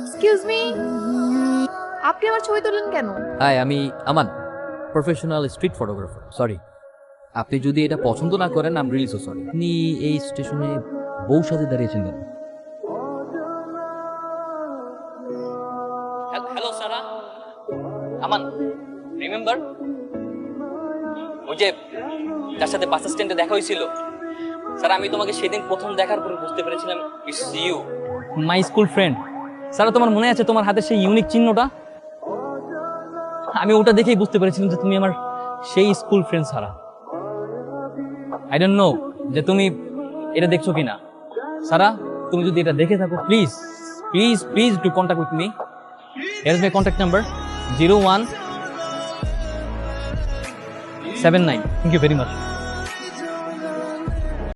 Excuse me আপনি আমার ছবি তোলেন কেন? হাই আমি Aman professional street photographer sorry আপনি যদি এটা পছন্দ না করেন আম রিলি সো সরি আপনি এই স্টেশনে বউ সাথে দাঁড়িয়েছেন কেন? হ্যালো সারা আমান রিমেম্বার ওই যে যার সাথে বাস স্ট্যান্ডে দেখা হয়েছিল। স্যার আমি তোমাকে সেদিন প্রথম দেখার পরে বুঝতে পেরেছিলাম it's you my school friend Sara তোমার মনে আছে তোমার হাতে সেই ইউনিক চিহ্নটা? আমি ওটা দেখেই বুঝতে পেরেছিলাম যে তুমি আমার সেই school friend Sara. I don't know যে তুমি এটা দেখছ কিনা। সারা, তুমি যদি এটা দেখে থাকো please please please to contact with me here is my contact number zero one seven nine thank you very much